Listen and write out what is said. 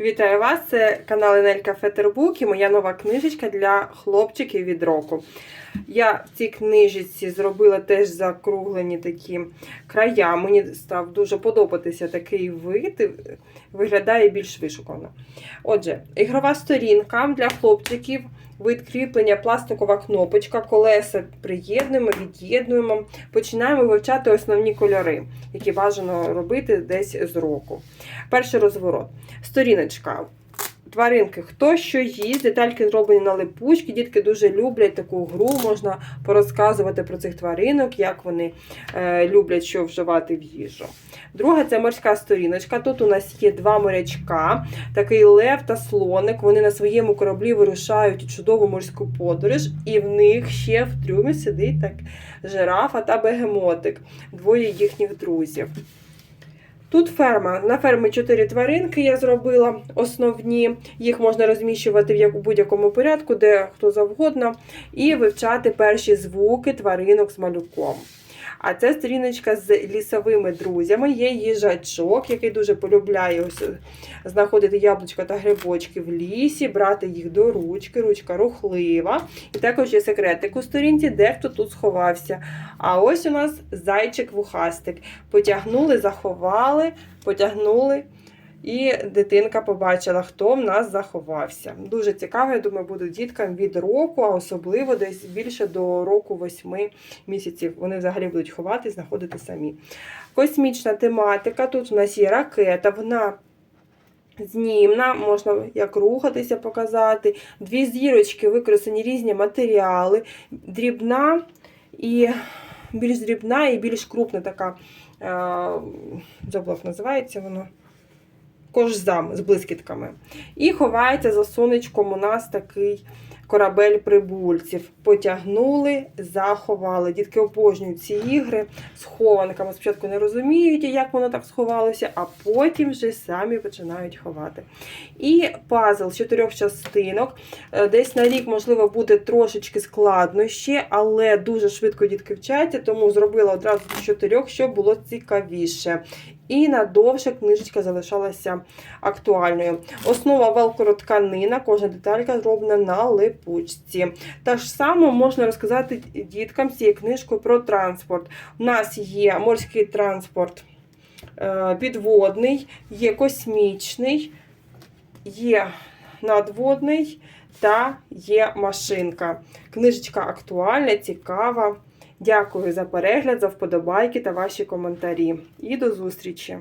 Вітаю вас! Це канал Енелька Фетербук і моя нова книжечка для хлопчиків від року. Я в цій книжечці зробила теж закруглені такі края. Мені став дуже подобатися такий вид, виглядає більш вишукано. Отже, ігрова сторінка для хлопчиків. Вид кріплення, пластикова кнопочка, колеса приєднуємо, від'єднуємо. Починаємо вивчати основні кольори, які бажано робити десь з року. Перший розворот. Сторіночка. Тваринки, хто що їсть, детальки зроблені на липучки. Дітки дуже люблять таку гру. Можна порозказувати про цих тваринок, як вони е, люблять що вживати в їжу. Друга це морська сторіночка. Тут у нас є два морячка, такий лев та слоник. Вони на своєму кораблі вирушають чудову морську подорож, і в них ще в трюмі сидить так жирафа та бегемотик, двоє їхніх друзів. Тут ферма. На фермі чотири тваринки я зробила основні. Їх можна розміщувати в будь-якому порядку, де хто завгодно, і вивчати перші звуки тваринок з малюком. А це сторіночка з лісовими друзями. Є їжачок, який дуже полюбляє ось знаходити яблучка та грибочки в лісі, брати їх до ручки, ручка рухлива. І також є секретик у сторінці, де хто тут сховався. А ось у нас зайчик-вухастик. Потягнули, заховали, потягнули. І дитинка побачила, хто в нас заховався. Дуже цікаво, я думаю, буде діткам від року, а особливо десь більше до року восьми місяців. Вони взагалі будуть ховати, знаходити самі. Космічна тематика. Тут у нас є ракета, вона знімна, можна як рухатися, показати. Дві зірочки, використані різні матеріали, дрібна і більш дрібна і більш крупна така. е, Забула, називається воно кожзам з блискітками. І ховається за сонечком у нас такий корабель прибульців. Потягнули, заховали. Дітки обожнюють ці ігри з хованками. Спочатку не розуміють, як воно так сховалося, а потім вже самі починають ховати. І пазл з чотирьох частинок. Е, Десь на рік, можливо, буде трошечки складно ще, але дуже швидко дітки вчаться, тому зробила одразу з чотирьох, щоб було цікавіше. І надовше книжечка залишалася актуальною. Основа велкоротканина, кожна деталька зроблена на липучці. Та ж саме можна розказати діткам цією книжкою про транспорт. У нас є морський транспорт е, підводний, є космічний, є надводний та є машинка. Книжечка актуальна, цікава. Дякую за перегляд, за вподобайки та ваші коментарі. І до зустрічі!